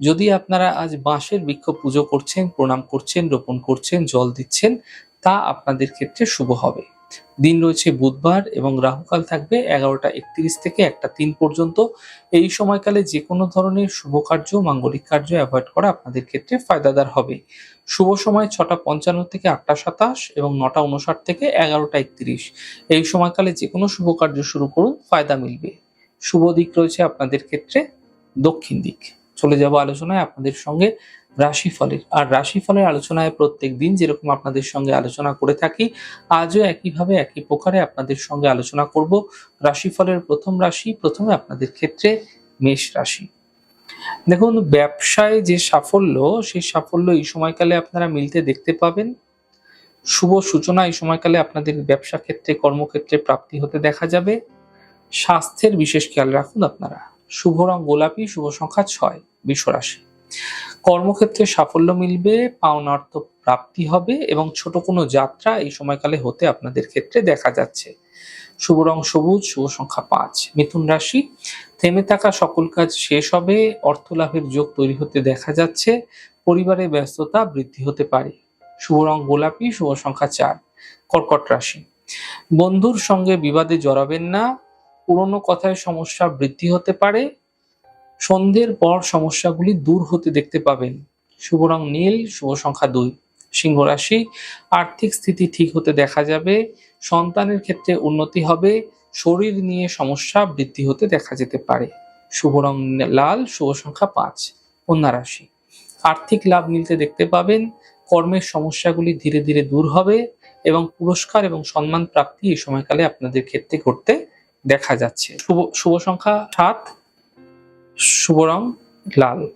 যদি আপনারা আজ বাঁশের বৃক্ষ পুজো করছেন, প্রণাম করছেন, রোপণ করছেন, জল দিচ্ছেন, তা আপনাদের ক্ষেত্রে শুভ হবে। দিন রয়েছে বুধবার এবং রাহুকাল থাকবে এগারোটা একত্রিশ থেকে একটা তিন পর্যন্ত। এই সময়কালে যে কোনো ধরনের শুভ কার্য, মাঙ্গলিক কার্য অ্যাভয়েড করা আপনাদের ক্ষেত্রে ফায়দাদার হবে। শুভ সময় ছটা পঞ্চান্ন থেকে আটটা সাতাশ এবং নটা উনষাট থেকে এগারোটা একত্রিশ। এই সময়কালে যে কোনো শুভ কার্য শুরু করুন, ফায়দা মিলবে। শুভ দিক রয়েছে আপনাদের ক্ষেত্রে দক্ষিণ দিক। চলে যাব আলোচনায় আপনাদের সঙ্গে রাশিফলের। আর রাশিফলের আলোচনায় প্রত্যেক দিন যেরকম আপনাদের সঙ্গে আলোচনা করে থাকি, আজও একইভাবে একই প্রকারে আপনাদের সঙ্গে আলোচনা করব। রাশিফলের প্রথম রাশি, প্রথমে আপনাদের ক্ষেত্রে মেষ রাশি। দেখুন, ব্যবসায় যে সাফল্য, সেই সাফল্য এই সময়কালে আপনারা মিলতে দেখতে পাবেন। শুভ সূচনা এই সময়কালে আপনাদের ব্যবসা ক্ষেত্রে, কর্মক্ষেত্রে প্রাপ্তি হতে দেখা যাবে। স্বাস্থ্যের বিশেষ খেয়াল রাখুন আপনারা। শুভ রং গোলাপি, শুভ সংখ্যা ছয়। বিশ্বরাশি কর্মক্ষেত্রে সাফল্য মিলবে পাওনা অর্থ প্রাপ্তি হবে এবং ছোট কোনো যাত্রা এই সময়কালে হতে আপনাদের ক্ষেত্রে দেখা যাচ্ছে। শুভ রং সবুজ, শুভ সংখ্যা পাঁচ। মিথুন রাশি, থেমে থাকা সকল কাজ শেষ হবে অর্থ লাভের যোগ তৈরি হতে দেখা যাচ্ছে পরিবারের ব্যস্ততা বৃদ্ধি হতে পারে। শুভ রং গোলাপি, শুভ সংখ্যা চার। কর্কট রাশি, বন্ধুর সঙ্গে বিবাদে জড়াবেন না, পুরনো কথায় সমস্যা বৃদ্ধি হতে পারে সন্ধ্যের পর সমস্যাগুলি দূর হতে দেখতে পাবেন। শুভ রং নীল শুভ সংখ্যা দুই। সিংহ রাশি, আর্থিক স্থিতি ঠিক হতে দেখা যাবে। সন্তানের ক্ষেত্রে উন্নতি হবে। শরীর নিয়ে সমস্যা বৃদ্ধি হতে দেখা যেতে পারে। শুভ রং লাল শুভ সংখ্যা পাঁচ। কন্যা রাশি, আর্থিক লাভ মিলতে দেখতে পাবেন। কর্মের সমস্যাগুলি ধীরে ধীরে দূর হবে এবং পুরস্কার এবং সম্মান প্রাপ্তি এই সময়কালে আপনাদের ক্ষেত্রে ঘটতে দেখা যাচ্ছে। শুভ শুভ সংখ্যা সাত। শুভ রং লাল।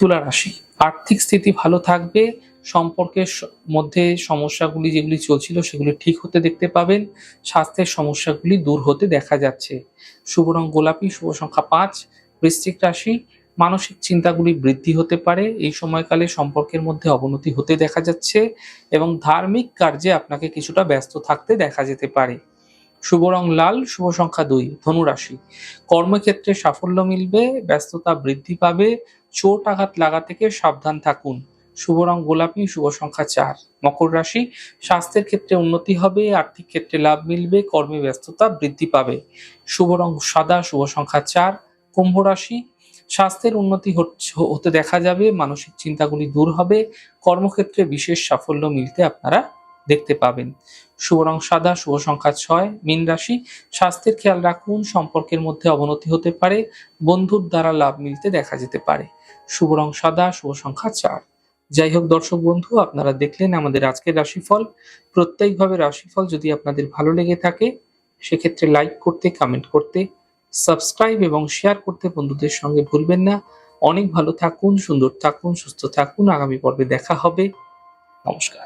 তুলা রাশি। আর্থিক স্থিতি ভালো থাকবে, সম্পর্কের মধ্যে সমস্যাগুলি যেগুলি চলছিল সেগুলি ঠিক হতে দেখতে পাবেন, স্বাস্থ্যের সমস্যাগুলি দূর হতে দেখা যাচ্ছে। শুভ রং গোলাপি, শুভ সংখ্যা পাঁচ, বৃশ্চিক রাশি, মানসিক চিন্তাগুলি বৃদ্ধি হতে পারে, এই সময়কালে সম্পর্কের মধ্যে অবনতি হতে দেখা যাচ্ছে এবং ধার্মিক কার্যে আপনাকে কিছুটা ব্যস্ত থাকতে দেখা যেতে পারে। শুভ রং লাল, শুভ সংখ্যা দুই ধনুরাশি কর্মক্ষেত্রে সাফল্য মিলবে, ব্যস্ততা বৃদ্ধি পাবে, চোট আঘাত লাগা থেকে সাবধান থাকুন। শুভ রং গোলাপি, শুভ সংখ্যা চার, মকর রাশি। স্বাস্থ্যের ক্ষেত্রে উন্নতি হবে, আর্থিক ক্ষেত্রে লাভ মিলবে, কর্মে ব্যস্ততা বৃদ্ধি পাবে। শুভ রং সাদা, শুভ সংখ্যা চার, কুম্ভ রাশি। স্বাস্থ্যের উন্নতি হতে দেখা যাবে, মানসিক চিন্তাগুলি দূর হবে। কর্মক্ষেত্রে বিশেষ সাফল্য মিলতে আপনারা দেখতে পাবেন। শুভ রং সাদা, শুভ সংখ্যা ছয়, মীন রাশি। স্বাস্থ্যের খেয়াল রাখুন, সম্পর্কের মধ্যে অবনতি হতে পারে, বন্ধুর দ্বারা লাভ মিলতে দেখা যেতে পারে। শুভ রং সাদা, শুভ সংখ্যা চার। যাই হোক দর্শক বন্ধু, আপনারা দেখলেন আমাদের আজকের রাশিফল। প্রত্যেকভাবে রাশিফল যদি আপনাদের ভালো লেগে থাকে, সেক্ষেত্রে লাইক করতে, কমেন্ট করতে, সাবস্ক্রাইব এবং শেয়ার করতে বন্ধুদের সঙ্গে ভুলবেন না। অনেক ভালো থাকুন, সুন্দর থাকুন, সুস্থ থাকুন। আগামী পর্বে দেখা হবে। নমস্কার।